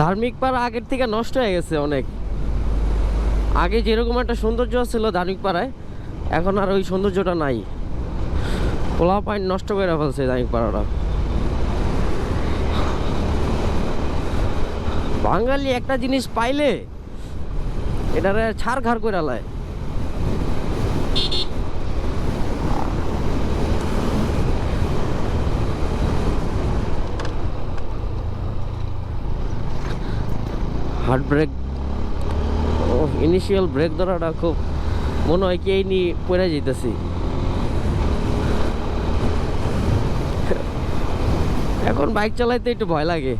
ধার্মিক পাড়া আগের থেকে নষ্ট হয়ে গেছে অনেক। আগে যেরকম একটা সৌন্দর্য ছিল ধার্মিক পাড়ায়, এখন আর ওই সৌন্দর্যটা নাই। পোলা পয়েন্ট নষ্ট করে ফেলছে ধার্মিক পাড়াটা বাঙালি একটা জিনিস পাইলে, এটারে ছাড় ঘাড় করে লায়। হার্ট ব্রেক ইনিশিয়াল ব্রেক ধরাটা খুব মনে হয় কি এই নিয়ে পড়ে যেতেছি। এখন বাইক চালাইতে একটু ভয় লাগে।